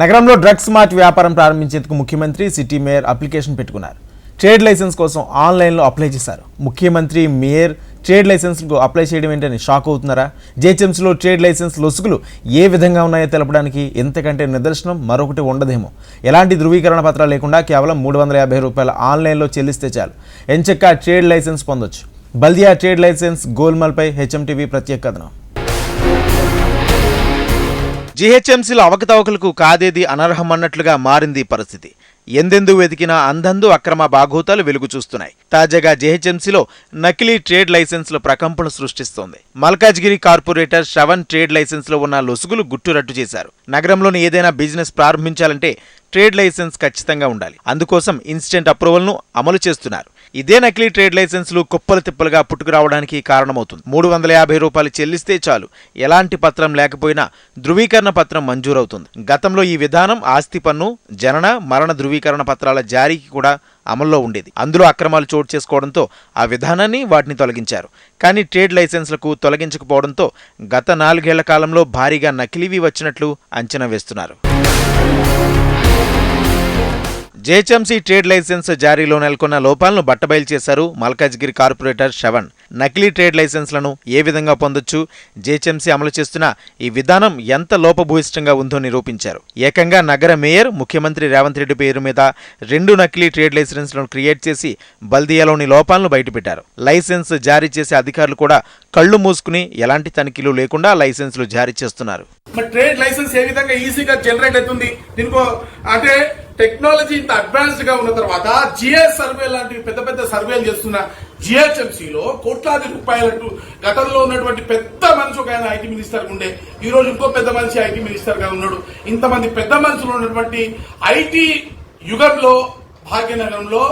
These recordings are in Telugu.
నగరంలో డ్రగ్స్ మార్ట్ వ్యాపారం ప్రారంభించేందుకు ముఖ్యమంత్రి సిటీ మేయర్ అప్లికేషన్ పెట్టుకున్నారు. ట్రేడ్ లైసెన్స్ కోసం ఆన్లైన్లో అప్లై చేశారు. ముఖ్యమంత్రి మేయర్ ట్రేడ్ లైసెన్స్కు అప్లై చేయడం ఏంటని షాక్ అవుతున్నారా? జేహెచ్ఎంసీలో ట్రేడ్ లైసెన్స్ లొసుగులు ఏ విధంగా ఉన్నాయో తెలపడానికి ఎంతకంటే నిదర్శనం మరొకటి ఉండదేమో. ఎలాంటి ధృవీకరణ పత్రాలు లేకుండా కేవలం మూడు వందల యాభై రూపాయల ఆన్లైన్లో చెల్లిస్తే చాలు. ఎంచక్క ట్రేడ్ లైసెన్స్ పొందొచ్చు. బల్దియా ట్రేడ్ లైసెన్స్ గోల్మాల్పై హెచ్ఎంటీవీ ప్రత్యేక కథనం. జీహెచ్ఎంసీలో అవకతవకలకు కాదేది అనర్హమన్నట్లుగా మారింది పరిస్థితి. ఎందెందు వెతికినా అందందు అక్రమ బాగోతాలు వెలుగు చూస్తున్నాయి తాజాగా జీహెచ్ఎంసీలో నకిలీ ట్రేడ్ లైసెన్సుల ప్రకంపన సృష్టిస్తోంది. మల్కాజ్గిరి కార్పొరేటర్ శ్రవణ్ ట్రేడ్ లైసెన్స్లో ఉన్న లొసుగులు గుట్టురట్టు చేశారు. నగరంలోని ఏదైనా బిజినెస్ ప్రారంభించాలంటే ట్రేడ్ లైసెన్స్ ఖచ్చితంగా ఉండాలి. అందుకోసం ఇన్స్టెంట్ అప్రూవల్ను అమలు చేస్తున్నారు. ఇదే నకిలీ ట్రేడ్ లైసెన్సులు కుప్పలు తిప్పలుగా పుట్టుకురావడానికి కారణమవుతుంది. మూడు వందల యాభై రూపాయలు చెల్లిస్తే చాలు. ఎలాంటి పత్రం లేకపోయినా ధృవీకరణ పత్రం మంజూరవుతుంది. గతంలో ఈ విధానం ఆస్తి పన్ను జనన మరణ ధృవీకరణ పత్రాల జారీకి కూడా అమల్లో ఉండేది. అందులో అక్రమాలు చోటు చేసుకోవడంతో ఆ విధానాన్ని వాటిని తొలగించారు. కానీ ట్రేడ్ లైసెన్స్లకు తొలగించకపోవడంతో గత నాలుగేళ్ళ కాలంలో భారీగా నకిలీవి వచ్చినట్లు అంచనా వేస్తున్నారు. జేహెచ్ఎంసీ ట్రేడ్ లైసెన్స్ జారీలో నెలకొన్న లోపాలను బట్టబయలు చేశారు మల్కాజ్గిరి కార్పొరేటర్ శ్రవణ్. నకిలీ ట్రేడ్ లైసెన్స్లను ఏ విధంగా పొందొచ్చు? జేహెచ్ఎంసీ అమలు చేస్తున్న ఈ విధానం ఎంత లోపభూయిష్టంగా ఉందో నిరూపించారు. ఏకంగా నగర మేయర్ ముఖ్యమంత్రి రేవంత్ రెడ్డి పేరు మీద రెండు నకిలీ ట్రేడ్ లైసెన్స్లను క్రియేట్ చేసి బల్దియాలోని లోపాలను బయటపెట్టారు. లైసెన్స్ జారీ చేసే అధికారులు కూడా కళ్ళు మూసుకుని ఎలాంటి తనిఖీలు లేకుండా లైసెన్సులు జారీ చేస్తున్నారు. ట్రేడ్ లైసెన్స్ ఏ విధంగా ఈజీగా జనరేట్ అవుతుంది? దీనికో అంటే టెక్నాలజీ ఇంత అడ్వాన్స్డ్గా ఉన్న తర్వాత జిఎస్ సర్వే లాంటివి పెద్ద పెద్ద సర్వేలు చేస్తున్న జిహెచ్ఎంసీలో కోట్లాది రూపాయలకు గతంలో ఉన్నటువంటి పెద్ద మనిషి ఒక ఆయన ఐటీ మినిస్టర్ ఉండే ఈ రోజు ఇంకో పెద్ద మనిషి ఐటీ మినిస్టర్గా ఉన్నాడు. ఇంతమంది పెద్ద మనుషులు ఉన్నటువంటి ఐటీ యుగంలో భాగ్యనగరంలో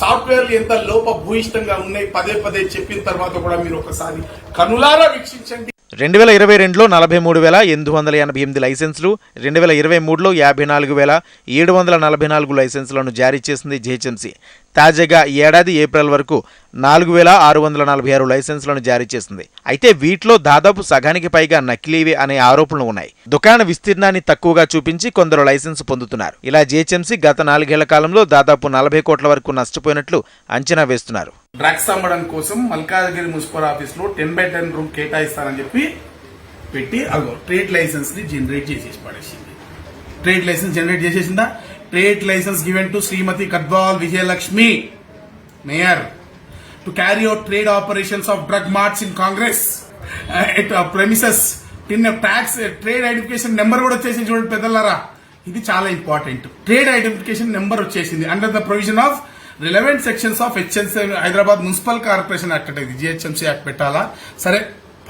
సాఫ్ట్వేర్లు ఎంత లోపభూయిష్టంగా ఉన్నాయి పదే పదే చెప్పిన తర్వాత కూడా మీరు ఒకసారి కనులారా వీక్షించండి. రెండు వేల ఇరవై రెండులో నలభై మూడు వేల ఎనిమిది వందల ఎనభై ఎనిమిది లైసెన్సులు రెండు వేల ఇరవై మూడులో యాభై నాలుగు వేల ఏడు వందల నలభై నాలుగు లైసెన్సులను జారీ చేసింది జిహెచ్ఎంసీ. తాజాగా ఏడాది ఏప్రిల్ వరకు నాలుగు వేల ఆరు వందల నలభై ఆరు లైసెన్సులను జారీ చేసింది. అయితే వీటిలో దాదాపు సగానికి పైగా నకిలీవి అనే ఆరోపణలు ఉన్నాయి. దుకాణ విస్తీర్ణాన్ని తక్కువగా చూపించి కొందరు లైసెన్స్ పొందుతున్నారు. ఇలా జిహెచ్ఎంసీ గత నాలుగేళ్ళ కాలంలో దాదాపు నలభై కోట్ల వరకు నష్టపోయినట్లు అంచనా వేస్తున్నారు. డ్రగ్స్ అమ్మడం కోసం మల్కాజ్గిరి మున్సిపల్ ఆఫీస్లో టెన్ బై టెన్ రూమ్ కేటాయిస్తానని చెప్పి పెట్టి అగో ట్రేడ్ లైసెన్స్ని జనరేట్ చేసేసి పడేసింది. Trade licence generate చేసేసిందా? Trade licence given to Shrimati Kadwal Vijayalakshmi mayor to carry out trade operations of drug marts in Congress at premises in tax trade identification number కూడా వచ్చేసింది చూడండి పెద్దలారా. ఇది చాలా ఇంపార్టెంట్ ట్రేడ్ ఐడెంటిఫికేషన్ నెంబర్ వచ్చేసింది. Under the provision of relevant sections of HMC Hyderabad municipal corporation act ఇది జిహెచ్ఎంసీ యాక్ట్ పెట్టాలా? సరే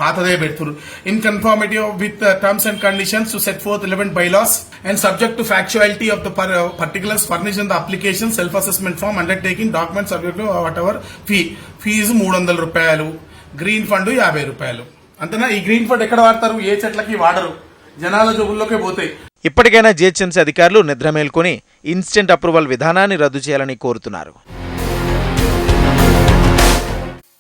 పాతదే పెడుతురు in conformity with terms and conditions to set forth relevant bylaws and subject to factuality of the particulars furnish in the application self assessment form undertaking document subject whatever fee fees మూడు వందల రూపాయలు. గ్రీన్ ఫండ్ యాభై రూపాయలు. అంతేనా? ఈ గ్రీన్ ఫండ్ ఎక్కడ వాడతారు? ఏ చెట్లకి వాడరు? జనాల జోబుల్లోకే పోతాయి. ఇప్పటికైనా జిహెచ్ఎంసీ అధికారులు నిద్ర మేల్కొని ఇన్స్టెంట్ అప్రూవల్ విధానాన్ని రద్దు చేయాలని కోరుతున్నారు.